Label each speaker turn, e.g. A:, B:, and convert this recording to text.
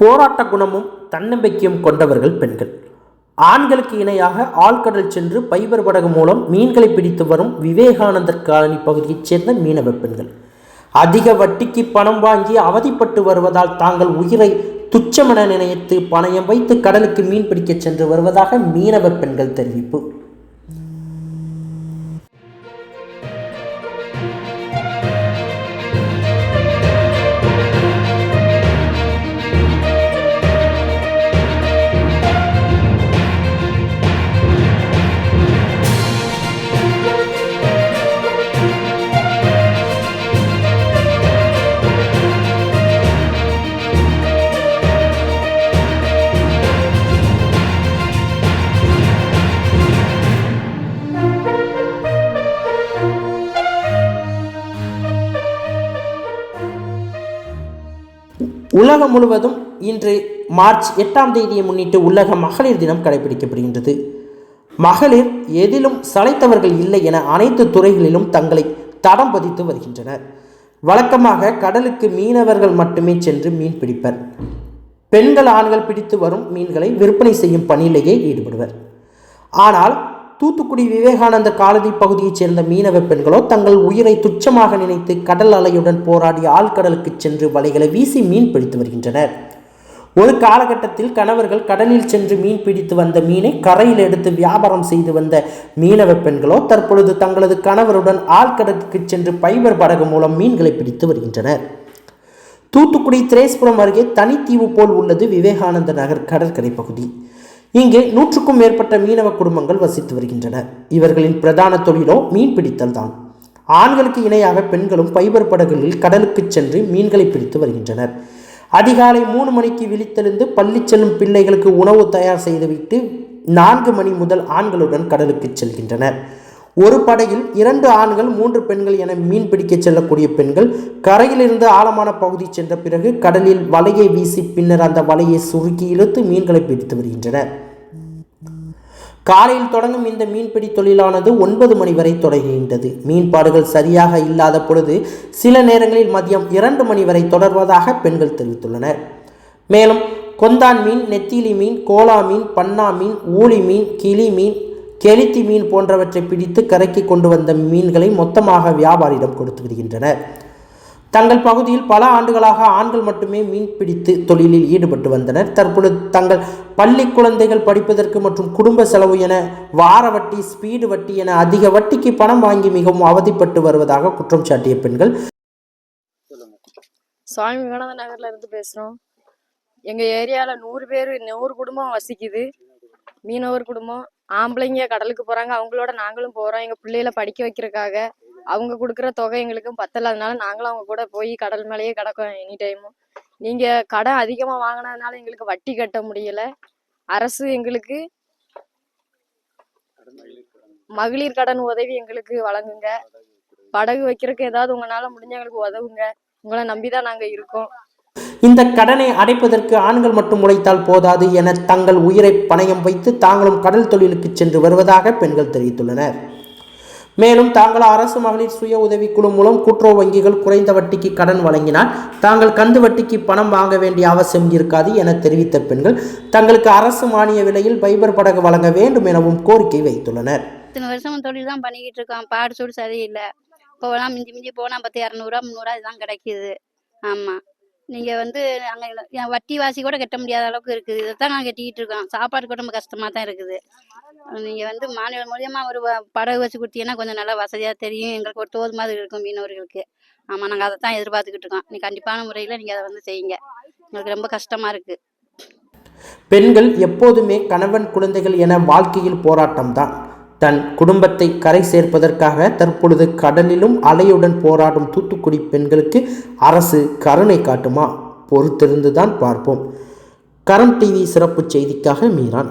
A: போராட்ட குணமும் தன்னம்பிக்கையும் கொண்டவர்கள் பெண்கள். ஆண்களுக்கு இணையாக ஆழ்கடல் சென்று பைபர் படகு மூலம் மீன்களை பிடித்து வரும் விவேகானந்தர் காலனி பகுதியைச் சேர்ந்த மீனவ பெண்கள். அதிக வட்டிக்கு பணம் வாங்கி அவதிப்பட்டு வருவதால் தாங்கள் உயிரை துச்சமென நினைத்து பணயம் வைத்து கடலுக்கு மீன் பிடிக்கச் சென்று வருவதாக மீனவ பெண்கள் தெரிவிப்பு. உலகம் முழுவதும் இன்று மார்ச் எட்டாம் தேதியை முன்னிட்டு உலக மகளிர் தினம் கடைபிடிக்கப்படுகின்றது. மகளிர் எதிலும் சளைத்தவர்கள் இல்லை என அனைத்து துறைகளிலும் தங்களை தடம் பதித்து வருகின்றனர். வழக்கமாக கடலுக்கு மீனவர்கள் மட்டுமே சென்று மீன் பிடிப்பர். பெண்கள் ஆண்கள் பிடித்து வரும் மீன்களை விற்பனை செய்யும் பணியிலேயே ஈடுபடுவர். ஆனால் தூத்துக்குடி விவேகானந்த காலனி பகுதியைச் சேர்ந்த மீனவ பெண்களோ தங்கள் உயிரை துச்சமாக நினைத்து கடல் அலையுடன் போராடி ஆழ்கடலுக்கு சென்று வலைகளை வீசி மீன் பிடித்து வருகின்றனர். ஒரு காலகட்டத்தில் கணவர்கள் கடலில் சென்று மீன் பிடித்து வந்த மீனை கரையில் எடுத்து வியாபாரம் செய்து வந்த மீனவ பெண்களோ தற்பொழுது தங்களது கணவருடன் ஆழ்கடலுக்கு சென்று பைபர் படகு மூலம் மீன்களை பிடித்து வருகின்றனர். தூத்துக்குடி திரேஸ்புரம் அருகே தனித்தீவு போல் உள்ளது விவேகானந்த நகர் கடற்கரை பகுதி. இங்கே நூற்றுக்கும் மேற்பட்ட மீனவ குடும்பங்கள் வசித்து வருகின்றன. இவர்களின் பிரதான தொழிலோ மீன் பிடித்தல் தான். ஆண்களுக்கு இணையாக பெண்களும் பைபர் படகுகளில் கடலுக்கு சென்று மீன்களை பிடித்து வருகின்றனர். அதிகாலை மூணு மணிக்கு விழித்தெழுந்து பள்ளி செல்லும் பிள்ளைகளுக்கு உணவு தயார் செய்துவிட்டு நான்கு மணி முதல் ஆண்களுடன் கடலுக்கு செல்கின்றனர். ஒரு படகில் இரண்டு ஆண்கள் மூன்று பெண்கள் என மீன் பிடிக்க செல்லக்கூடிய பெண்கள் கரையிலிருந்து ஆழமான பகுதி சென்ற பிறகு கடலில் வலையை வீசி பின்னர் அந்த வலையை சுருக்கி இழுத்து மீன்களை பிடித்து வருகின்றனர். காலையில் தொடங்கும் இந்த மீன்பிடி தொழிலானது ஒன்பது மணி வரை தொடங்குகின்றது மீன்பாடுகள் சரியாக இல்லாத பொழுது சில நேரங்களில் மதியம் இரண்டு மணி வரை தொடர்வதாக பெண்கள் தெரிவித்துள்ளனர். மேலும் கொந்தான் மீன் நெத்திலி மீன் கோலா மீன் பன்னா மீன் ஊளி மீன் கிளி மீன் கெளித்தி மீன் போன்றவற்றை பிடித்து கரைக்கு கொண்டு வந்த மீன்களை மொத்தமாக வியாபாரியிடம் கொடுத்து விடுகின்றனர். தங்கள் பகுதியில் பல ஆண்டுகளாக ஆண்கள் மட்டுமே மீன் பிடித்து தொழிலில் ஈடுபட்டு வந்தனர். தற்பொழுது தங்கள் பள்ளி குழந்தைகள் படிப்பதற்கு மற்றும் குடும்ப செலவு என வார வட்டி ஸ்பீடு வட்டி என அதிக வட்டிக்கு பணம் வாங்கி மிகவும் அவதிப்பட்டு வருவதாக குற்றம் சாட்டிய பெண்கள்.
B: சுவாமி விவேகானந்த நகர்ல இருந்து பேசுறோம். எங்க ஏரியால நூறு பேர் நூறு குடும்பம் வசிக்குது. மீனவர் குடும்பம் ஆம்பளைங்க கடலுக்கு போறாங்க அவங்களோட நாங்களும் போறோம். எங்க பிள்ளைகளை படிக்க வைக்கிறதுக்காக அவங்க கொடுக்குற தொகை எங்களுக்கும் பத்தலாதனால நாங்களும் அவங்க கூட போய் கடல் மேலேயே கிடக்கோம் எனி டைமும் நீங்க கடன் அதிகமா வாங்கினதுனால எங்களுக்கு வட்டி கட்ட முடியல. அரசு எங்களுக்கு மகளிர் கடன் உதவி எங்களுக்கு வழங்குங்க. படகு வைக்கிறதுக்கு ஏதாவது உங்களால முடிஞ்ச எங்களுக்கு உதவுங்க. உங்களை நம்பிதான் நாங்க இருக்கோம்.
A: இந்த கடனை அடைப்பதற்கு ஆண்கள் மட்டும் உழைத்தால் போதாது என தங்கள் உயிரை பணயம் வைத்து தாங்களும் கடல் தொழிலுக்கு சென்று வருவதாக பெண்கள் தெரிவித்துள்ளனர். மேலும் தாங்கள் அரசு மகளிர் சுய உதவிக்குழு மூலம் கூட்டுறவு வங்கிகள் குறைந்த வட்டிக்கு கடன் வழங்கினால் தாங்கள் கந்து வட்டிக்கு பணம் வாங்க வேண்டிய அவசியம் இருக்காது என தெரிவித்த பெண்கள் தங்களுக்கு அரசு மானிய விலையில் பைபர் படகு வழங்க வேண்டும் எனவும் கோரிக்கை வைத்துள்ளனர்.
C: இத்தனை வருஷம் தொழில் தான் பண்ணிக்கிட்டு இருக்கோம் பாடு சூடு சரியில்லை. இப்போலாம் மிஞ்சி மிஞ்சி போனால் பத்து இரநூறுவா முந்நூறுவா இதுதான் கிடைக்கிது. ஆமாம் நீங்கள் வந்து அங்கே வட்டி வாசி கூட கட்ட முடியாத அளவுக்கு இருக்குது. இதை தான் நாங்கள் கட்டிக்கிட்டு இருக்கோம் சாப்பாடு கூட ரொம்ப கஷ்டமாக தான் இருக்குது. நீங்கள் வந்து மாநில மூலியமாக ஒரு வ- படகு வச்சு கொடுத்தீங்கன்னா கொஞ்சம் நல்லா வசதியாக தெரியும். எங்களுக்கு ஒரு தோது மாதிரி இருக்கும் மீனவர்களுக்கு. ஆமாம் நாங்கள் அதை தான் எதிர்பார்த்துக்கிட்டு இருக்கோம். நீ கண்டிப்பான முறையில் நீங்கள் அதை வந்து செய்யுங்க. எங்களுக்கு ரொம்ப கஷ்டமாக இருக்குது
A: பெண்கள் எப்போதுமே கணவன் குழந்தைகள் என வாழ்க்கையில் போராட்டம்தான். தன் குடும்பத்தை கரை சேர்ப்பதற்காக தற்பொழுது கடலிலும் அலையுடன் போராடும் தூத்துக்குடி பெண்களுக்கு அரசு கருணை காட்டுமா? பொறுத்திருந்துதான் பார்ப்போம். கரம் டிவி சிறப்பு செய்திக்காக மீரான்.